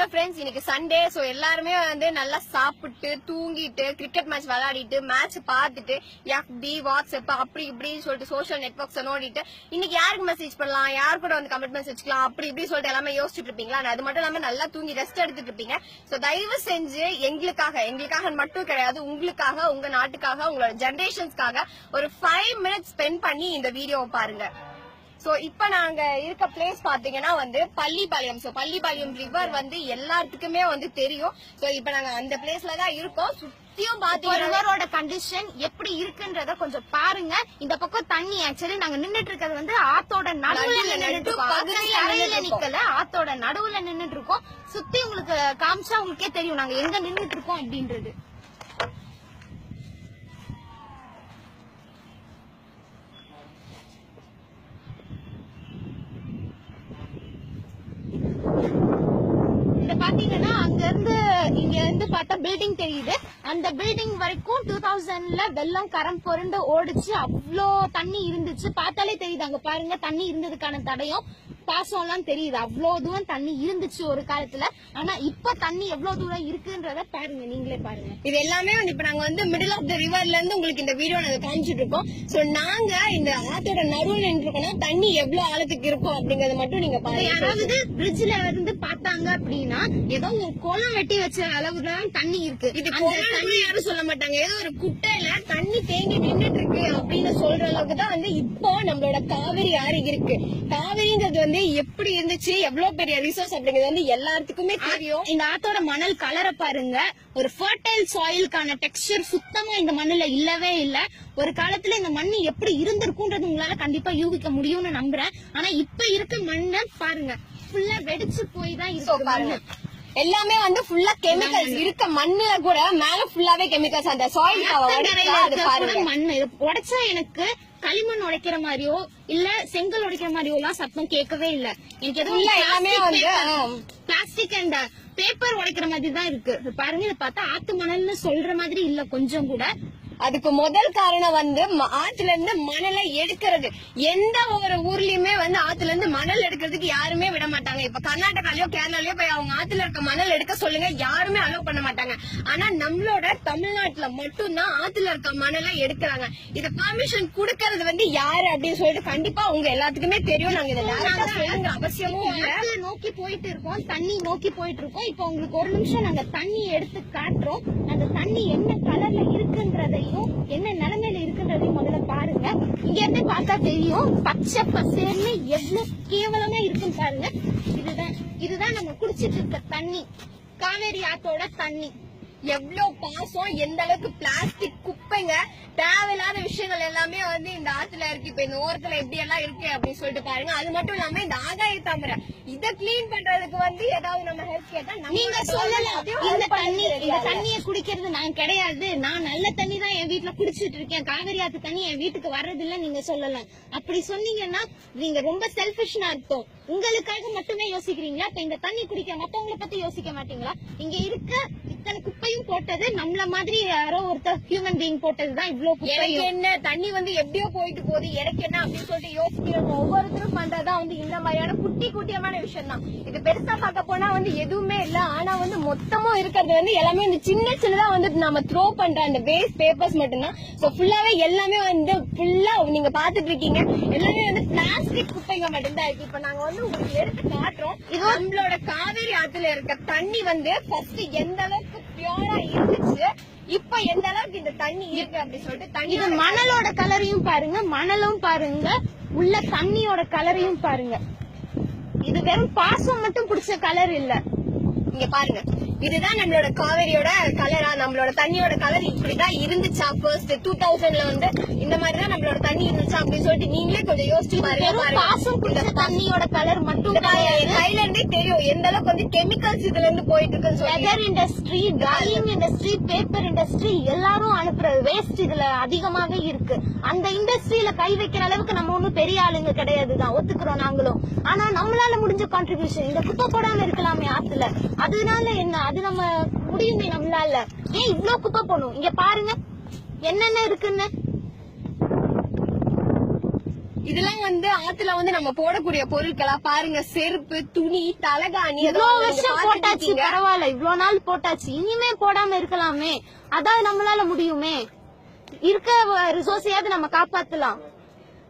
Hello friends இன்னைக்கு Sunday so எல்லாருமே வந்து நல்லா சாப்பிட்டு தூங்கிட்டு கிரிக்கெட் மேட்ச் விளையாடிட்டு மேட்ச் பார்த்துட்டு எஃபி வாட்ஸ்அப் அப்படி இப்படின்னு சொல்லிட்டு சோஷியல் நெட்ஒர்க்ஸ் நோடிட்டு இன்னைக்கு யாருக்கு மெசேஜ் பண்ணலாம்? யார் கூட வந்து கமிட்மெண்ட்ஸ் வச்சுக்கலாம்? அப்படி இப்படி சொல்லிட்டு எல்லாமே யோசிச்சுட்டு இருப்பீங்களா? அது மட்டும் இல்லாமல் நல்லா தூங்கி ரெஸ்ட் எடுத்துட்டு இருப்பீங்க. ஸோ தயவு செஞ்சு எங்களுக்காக எங்களுக்காக மட்டும் கிடையாது உங்களுக்காக உங்க நாட்டுக்காக உங்களோட ஜென்ரேஷன்ஸ்க்காக ஒரு ஃபைவ் மினிட்ஸ் ஸ்பெண்ட் பண்ணி இந்த வீடியோவை பாருங்க. சோ இப்ப நாங்க இருக்க பிளேஸ் பாத்தீங்கன்னா வந்து பள்ளிப்பாளையம் சோ பள்ளிப்பாளையம் ரிவர் வந்து எல்லாத்துக்குமே வந்து தெரியும். சோ இப்ப நாங்க அந்த பிளேஸ்ல தான் இருக்கோம். சுத்தியும் பாத்தீங்கன்னா ரிவரோட கண்டிஷன் எப்படி இருக்குன்றத கொஞ்சம் பாருங்க. இந்த பக்கம் தண்ணி ஆக்சுவலி நாங்க நின்னுட்டு இருக்கிறது வந்து ஆத்தோட நடுவுல நின்னுட்டு இருக்கோம். நிக்கல. ஆத்தோட நடுவுல நின்னுட்டு இருக்கோம் சுத்தி உங்களுக்கு காமிச்சா உங்களுக்கே தெரியும். நாங்க எங்க நின்னுட்டு இருக்கோம் அப்படின்றது. இந்த பாத்தீங்கன்னா அங்க இருந்து இங்க இருந்து பார்த்தா பில்டிங் தெரியுது. அந்த பில்டிங் வரைக்கும் டூ தௌசண்ட்ல வெள்ளம் கரம் பொருண்டு ஓடிச்சு அவ்வளோ தண்ணி இருந்துச்சு. பார்த்தாலே தெரியுது அங்க பாருங்க தண்ணி இருந்ததுக்கான தடையும். பாசம் எல்லாம் தெரியுது. அவ்வளோ தூரம் தண்ணி இருந்துச்சு ஒரு காலத்துல. ஆனா இப்ப தண்ணி எவ்வளவு தூரம் இருக்குன்றத பாருங்க நீங்களே பாருங்க. இது எல்லாமே வந்து இப்ப நாங்க வந்து மிடில் ஆஃப் த ரிவர்ல இருந்து உங்களுக்கு இந்த வீடியோ நாங்க காமிச்சிட்டு இருக்கோம். சோ நாங்க இந்த ஆத்தோட நடுவுல நின்றுருக்கோம்னா தண்ணி எவ்வளவு ஆழத்துக்கு இருக்கும் அப்படிங்கறத மட்டும் நீங்க பாருங்க. யாராவது பிரிட்ஜ்ல இருந்து பார்த்தாங்க அப்படின்னா ஏதோ ஒரு குளம் வெட்டி வச்ச அளவுதான் தண்ணி இருக்கு. இது தண்ணி யாரும் சொல்ல மாட்டாங்க. ஏதோ ஒரு குட்டையில தண்ணி தேங்கி நின்னுட்டு இருக்கு அப்படின்னு சொல்ற அளவுக்கு தான் வந்து இப்போ நம்மளோட காவிரி ஆறு இருக்கு. காவிரிங்கிறது வந்து எப்படி இருந்துச்சு எவ்வளவு பெரிய ரிசோர்ஸ் அப்படிங்கிறது வந்து எல்லாத்துக்குமே தெரியும். இந்த ஆத்தோட மணல் கலரை பாருங்க. ஒரு ஃபர்டைல் சாயிலுக்கான டெக்ஸ்சர் சுத்தமா இந்த மண்ணுல இல்லவே இல்ல. ஒரு காலத்துல இந்த மண்ணு எப்படி இருந்திருக்கும்ன்றது உங்களால கண்டிப்பா யூகிக்க முடியும்னு நம்புறேன். ஆனா இப்ப இருக்க மண்ணை பாருங்க. ஃபுல்லா வெடிச்சு போய் தான் இருக்கு பாருங்க. எல்லாமே வந்து ஃபுல்லா கெமிக்கல்ஸ் இருக்க மண்ணுல கூட மேல ஃபுல்லாவே கெமிக்கல்ஸ் அந்த சாயில் மண்ணு. உடைச்சா எனக்கு களிமண் உடைக்கிற மாதிரியோ இல்ல செங்கல் உடைக்கிற மாதிரியோ எல்லாம் சத்தம் கேட்கவே இல்ல. எனக்கு எதுவும் எல்லாமே வந்து. பிளாஸ்டிக் அண்ட் பேப்பர் உடைக்கிற மாதிரி தான் இருக்கு. பாருங்க இதை பார்த்தா ஆத்து மணல்னு சொல்ற மாதிரி இல்ல கொஞ்சம் கூட. அதுக்கு முதல் காரணம் வந்து ஆத்துல இருந்து மணலை எடுக்கிறது. எந்த ஒரு ஊர்லயுமே வந்து ஆத்துல இருந்து மணல் எடுக்கிறதுக்கு யாருமே விட மாட்டாங்க. இப்ப கர்நாடகாலயோ கேரளாலயோ போய் அவங்க ஆத்துல இருக்க மணல் எடுக்க சொல்லுங்க யாருமே அலோவ் பண்ண மாட்டாங்க. ஆனா நம்மளோட தமிழ்நாட்டுல மட்டும்தான் ஆத்துல இருக்க மணலை எடுக்கிறாங்க. இது பர்மிஷன் கொடுக்கறது வந்து யாரு அப்படின்னு சொல்லிட்டு கண்டிப்பா உங்க எல்லாத்துக்குமே தெரியும். நாங்க இதை அவசியமும் இல்ல. நோக்கி போயிட்டு இருக்கோம். தண்ணி நோக்கி போயிட்டு இருக்கோம். இப்போ உங்களுக்கு ஒரு நிமிஷம் நாங்க தண்ணி எடுத்து காட்டுறோம். அந்த தண்ணி என்ன கலர்ல இருக்குன்றதையும் என்ன நிலைமையில இருக்குன்றதையும் முதல்ல பாருங்க. இங்க இருந்து பார்த்தா தெரியும். பச்சை பசேர்னு எவ்வளவு கேவலமா இருக்குன்னு பாருங்க. இதுதான் இதுதான் நம்ம குடிச்சிட்டு இருக்க தண்ணி. காவேரி ஆத்தோட தண்ணி. எவ்வளவு பாசம் எந்த அளவுக்கு பிளாஸ்டிக் குப்பைங்க தேவையில்லாத விஷயங்கள் எல்லாமே வந்து இந்த ஆத்துல இருக்கு. இப்ப இந்த ஓரத்துல எப்படி எல்லாம் இருக்கு அப்படின்னு சொல்லிட்டு பாருங்க. அது மட்டும் இல்லாம இந்த ஆகாய தாமரை இத கிளீன் பண்றதுக்கு வந்து ஏதாவது நம்ம ஹெல்ப் கேட்டா நீங்க சொல்லலாம் இந்த தண்ணி இந்த தண்ணிய குடிக்கிறது நான் கிடையாது. நான் நல்ல தண்ணி தான் என் வீட்டுல குடிச்சிட்டு இருக்கேன். காவிரி ஆத்து தண்ணி என் வீட்டுக்கு வர்றது இல்ல நீங்க சொல்லலாம். அப்படி சொன்னீங்கன்னா நீங்க ரொம்ப செல்பிஷ்னா அர்த்தம் உங்களுக்காக மட்டுமே யோசிக்கிறீங்களா? இப்ப இந்த தண்ணி குடிக்க மத்தவங்கள பத்தி யோசிக்க மாட்டீங்களா? இங்க இருக்க இத்தனை குப்பையும் போட்டது நம்மள மாதிரி யாரோ ஒருத்தர் ஹியூமன் பீயிங் போட்டதுதான் இவ்ளோ எனக்கு குப்பையும் என்ன தண்ணி வந்து எப்படியோ போயிட்டு போகுது எனக்கு என்ன அப்படின்னு சொல்லிட்டு யோசிக்கிறோம் ஒவ்வொருத்தரும் பண்றதா வந்து இந்த மாதிரியான குட்டி குட்டியமான விஷயம் தான் இது பெருசா பார்க்க போனா வந்து எதுவுமே இல்ல. ஆனா வந்து மொத்தமும் இருக்கிறது வந்து எல்லாமே இந்த சின்ன சின்னதா வந்து நம்ம த்ரோ பண்ற அந்த வேஸ்ட் பேப்பர்ஸ் மட்டும்தான். சோ ஃபுல்லாவே எல்லாமே வந்து ஃபுல்லா நீங்க பாத்துட்டு இருக்கீங்க. எல்லாமே வந்து பிளாஸ்டிக் குப்பைங்க மட்டும்தான் இருக்கு. இப்ப நாங்க வந்து உங்களுக்கு எடுத்து காட்டுறோம். இது நம்மளோட காவேரி ஆத்துல இருக்க தண்ணி வந்து ஃபர்ஸ்ட் எந்த அளவுக்கு பியூரா இருந்துச்சு. இப்ப எந்த அளவுக்கு இந்த தண்ணி இருக்கு அப்படின்னு சொல்லிட்டு தண்ணி இது மணலோட கலரையும் பாருங்க மணலும் பாருங்க உள்ள தண்ணியோட கலரையும் பாருங்க. இது வெறும் பாசம் மட்டும் பிடிச்ச கலர் இல்ல. இங்க பாருங்க. இதுதான் நம்மளோட காவேரியோட கலரா நம்மளோட தண்ணியோட கலர் இப்படிதான் இருந்துச்சா ஃபர்ஸ்ட் டூ தௌசண்ட்ல வந்து. இந்த மாதிரிதான் நம்மளோட தண்ணி இருந்துச்சா அப்படின்னு சொல்லிட்டு நீங்களே கொஞ்சம் யோசிச்சு பாருங்க. பாசம் தண்ணியோட கலர் மட்டும் கிடையாது கையில இருந்தே தெரியும் எந்த அளவுக்கு வந்து கெமிக்கல்ஸ் இதுல இருந்து போயிட்டு இருக்குன்னு சொல்லி industry dyeing industry paper industry எல்லாரும் அனுப்புற வேஸ்ட் இதுல அதிகமாவே இருக்கு. அந்த இண்டஸ்ட்ரியில கை வைக்கிற அளவுக்கு நம்ம ஒண்ணும் பெரிய ஆளுங்க கிடையாதுதான் ஒத்துக்கிறோம் நாங்களும். ஆனா நம்மளால முடிஞ்ச கான்ட்ரிபியூஷன் இந்த குப்பை போடாம இருக்கலாமே ஆத்துல. அதனால என்ன? அது நம்ம முடியுமே நம்மளால. ஏன் இவ்ளோ குப்பை போடணும்? இங்க பாருங்க. என்னென்ன இருக்குன்னு? இதெல்லாம் வந்து ஆத்துல வந்து நம்ம போடக்கூடிய பொருட்களா? பாருங்க செருப்பு துணி தலகாணி இவ்வளவு வருஷம் போட்டாச்சு. பரவாயில்ல. இவ்வளவு நாள் போட்டாச்சு. இனிமே போடாம இருக்கலாமே. அதான் நம்மளால முடியுமே. இருக்க ரிசோர்ஸையாவது நம்ம காப்பாத்தலாம்.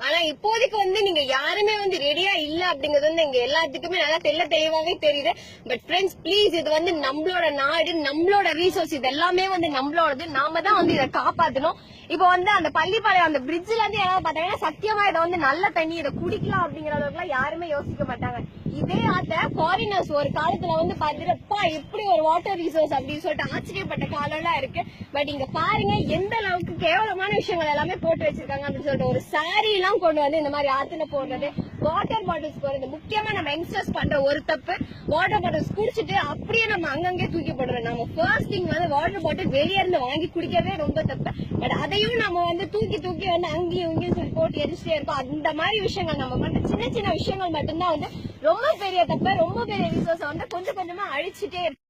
ஆனா இப்போதைக்கு வந்து நீங்க யாருமே வந்து ரெடியா இல்ல அப்படிங்கறது வந்து எங்க எல்லாத்துக்குமே நல்லா தெள்ள தெளிவாவே தெரியுது. பட் ஃப்ரெண்ட்ஸ் ப்ளீஸ் இது வந்து நம்மளோட நாடு நம்மளோட ரீசோர்ஸ் இது எல்லாமே வந்து நம்மளோடது. நாம தான் வந்து இதை காப்பாத்தணும். இப்போ வந்து அந்த பள்ளிப்பாளையம் அந்த பிரிட்ஜ்ல இருந்து யாராவது பார்த்தாங்கன்னா சத்தியமா இதை வந்து நல்ல தண்ணி இதை குடிக்கலாம் அப்படிங்கிற அளவுக்கு யாருமே யோசிக்க மாட்டாங்க. இதே ஆத்த ஃபாரினர்ஸ் ஒரு காலத்துல வந்து பாத்துட்டு எப்படி ஒரு வாட்டர் ரிசோர்ஸ் அப்படின்னு சொல்லிட்டு ஆச்சரியப்பட்ட காலம்லாம் இருக்கு. பட் இங்க பாருங்க எந்த அளவுக்கு கேவலமான விஷயங்கள் எல்லாமே போட்டு வச்சிருக்காங்க அப்படின்னு சொல்லிட்டு ஒரு சாரி எல்லாம் கொண்டு வந்து இந்த மாதிரி ஆத்துல போடுறது. வாட்டர் பாட்டில்ஸ் போறது முக்கியமா நம்ம யங்ஸ்டர்ஸ் பண்ற ஒரு தப்பு வாட்டர் பாட்டில்ஸ் குடிச்சிட்டு அப்படியே நம்ம அங்கங்கே தூக்கி போடுறோம் நம்ம ஃபர்ஸ்ட் திங் வந்து வாட்டர் பாட்டில் வெளியே இருந்து வாங்கி குடிக்கிறதே ரொம்ப தப்பு. பட் அதையும் நம்ம வந்து தூக்கி தூக்கி வந்து அங்கேயும் இங்கேயும் சொல்லி போட்டு எரிச்சிட்டே இருக்கோம் அந்த மாதிரி விஷயங்கள் நம்ம பண்ற சின்ன சின்ன விஷயங்கள் மட்டும்தான் வந்து ரொம்ப பெரிய தப்பு ரொம்ப பெரிய ரிசோர்ஸ் வந்து கொஞ்சம் கொஞ்சமா அழிச்சிட்டே இருக்கு